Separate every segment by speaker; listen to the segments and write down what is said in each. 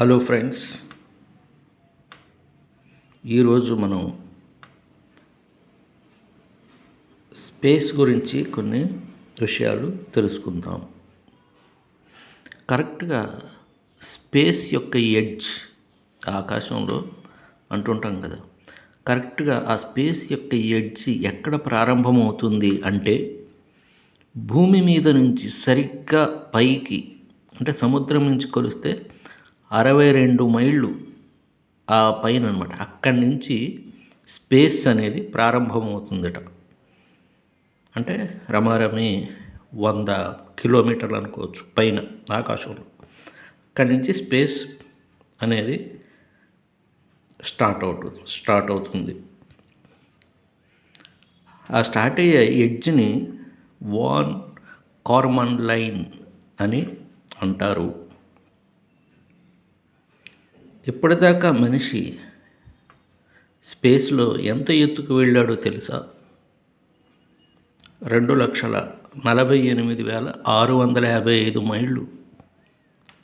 Speaker 1: Hello friends. ఈరోజు మనం space గురించి కొన్ని విషయాలు తెలుసుకుందాం. కరెక్ట్గా స్పేస్ యొక్క ఎడ్జ్ ఆకాశంలో అంటుంటాం కదా. కరెక్ట్గా ఆ స్పేస్ యొక్క ఎడ్జ్ ఎక్కడ ప్రారంభమవుతుంది అంటే భూమి మీద నుంచి సరిగ్గా పైకి అంటే సముద్రం నుంచి కొలిస్తే అరవై రెండు మైళ్ళు ఆ పైన అనమాట అక్కడి నుంచి స్పేస్ అనేది ప్రారంభమవుతుందట. అంటే రమారమి వంద కిలోమీటర్లు అనుకోవచ్చు పైన ఆకాశంలో. అక్కడి నుంచి స్పేస్ అనేది స్టార్ట్ అవుతుంది స్టార్ట్ అవుతుంది. ఆ స్టార్ట్ అయ్యే ఎడ్జ్ని వాన్ కార్మన్ లైన్ అని అంటారు. ఇప్పటిదాకా మనిషి స్పేస్లో ఎంత ఎత్తుకు వెళ్ళాడో తెలుసా? రెండు లక్షల నలభై ఎనిమిది వేల ఆరు వందల యాభై ఐదు మైళ్ళు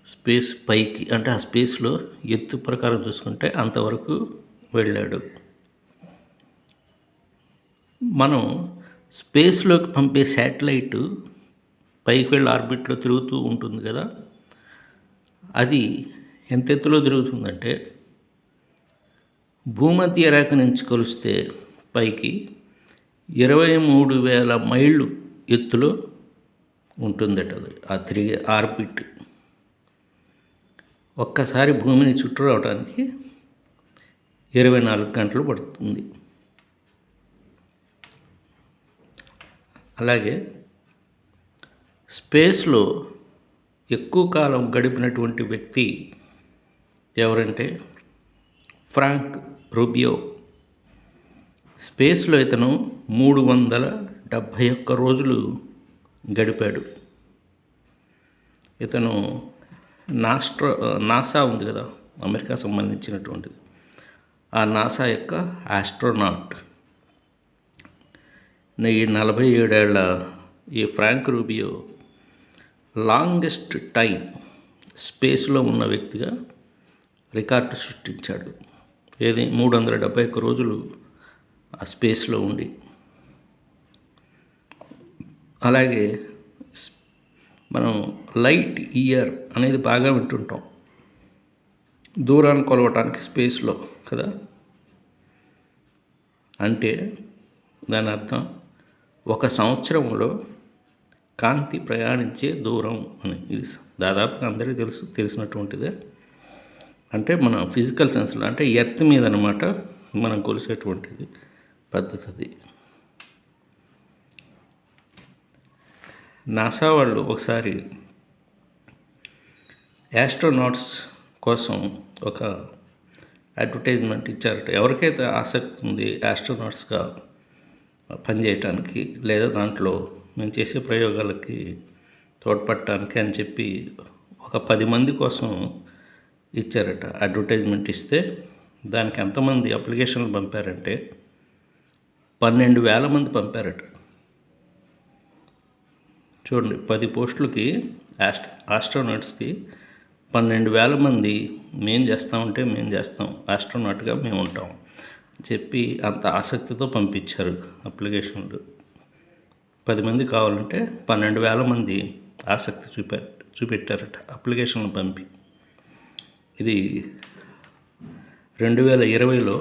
Speaker 1: స్పేస్ పైకి అంటే ఆ స్పేస్లో ఎత్తు ప్రకారం చూసుకుంటే అంతవరకు వెళ్ళాడు. మనం స్పేస్లోకి పంపే శాటిలైట్ పైకి వెళ్ళి ఆర్బిట్లో తిరుగుతూ ఉంటుంది కదా? అది ఎంత ఎత్తులో తిరుగుతుందంటే భూమధ్య రేఖ నుంచి కొలిస్తే పైకి ఇరవై మూడు వేల మైళ్ళు ఎత్తులో ఉంటుందట అది ఆ తిరిగే ఆర్బిట్ ఒక్కసారి భూమిని చుట్టూ రావడానికి ఇరవై నాలుగు గంటలు పడుతుంది. అలాగే స్పేస్లో ఎక్కువ కాలం గడిపినటువంటి వ్యక్తి ఎవరంటే ఫ్రాంక్ రూబియో. స్పేస్లో ఇతను మూడు వందల డెబ్భై ఒక్క రోజులు గడిపాడు. ఇతను నాస్ట్రో నాసా ఉంది కదా అమెరికా సంబంధించినటువంటిది. ఆ నాసా యొక్క ఆస్ట్రోనాట్. ఈ నలభై ఏడేళ్ళ ఈ ఫ్రాంక్ రూబియో లాంగెస్ట్ టైం స్పేస్లో ఉన్న వ్యక్తిగా రికార్డు సృష్టించాడు. ఏది? మూడు వందల డెబ్బై ఒక్క రోజులు ఆ స్పేస్లో ఉండి. అలాగే మనం లైట్ ఇయర్ అనేది బాగా వింటుంటాం. దూరాన్ని కొలవటానికి స్పేస్లో కదా? అంటే దాని అర్థం ఒక సంవత్సరంలో కాంతి ప్రయాణించే దూరం అని. ఇది దాదాపుగా అందరికీ తెలుసు తెలిసినటువంటిదే. అంటే మన ఫిజికల్ సెన్స్లో అంటే ఎర్త్ మీద అనమాట మనం కొలిసేటువంటిది పద్ధతి అది నాసా వాళ్ళు ఒకసారి యాస్ట్రోనాట్స్ కోసం ఒక అడ్వర్టైజ్మెంట్ ఇచ్చారట. ఎవరికైతే ఆసక్తి ఉంది యాస్ట్రోనాట్స్గా పనిచేయటానికి లేదా దాంట్లో మేము చేసే ప్రయోగాలకి తోడ్పడటానికి అని చెప్పి ఒక పది మంది కోసం ఇచ్చారట. అడ్వర్టైజ్మెంట్ ఇస్తే దానికి ఎంతమంది అప్లికేషన్లు పంపారంటే పన్నెండు వేల మంది పంపారట. చూడండి పది పోస్టులకి ఆస్ట్ ఆస్ట్రోనాట్స్కి పన్నెండు వేల మంది మేం చేస్తామంటే మేము చేస్తాం ఆస్ట్రోనాట్గా మేము ఉంటాం చెప్పి అంత ఆసక్తితో పంపించారు అప్లికేషన్లు పది మంది కావాలంటే పన్నెండు వేల మంది ఆసక్తి చూపారు చూపెట్టారట అప్లికేషన్లు పంపి. ఇది రెండు వేల ఇరవైలో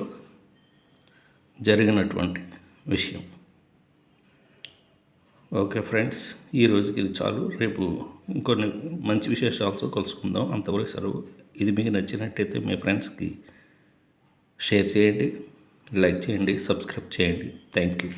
Speaker 1: జరిగినటువంటి విషయం. ఓకే ఫ్రెండ్స్ ఈ రోజుకి ఇది చాలు. రేపు ఇంకొన్ని మంచి విశేషాలతో కలుసుకుందాం. అంతవరకు సెలవు. ఇది మీకు నచ్చినట్టయితే మీ ఫ్రెండ్స్కి షేర్ చేయండి లైక్ చేయండి సబ్స్క్రైబ్ చేయండి. Thank you.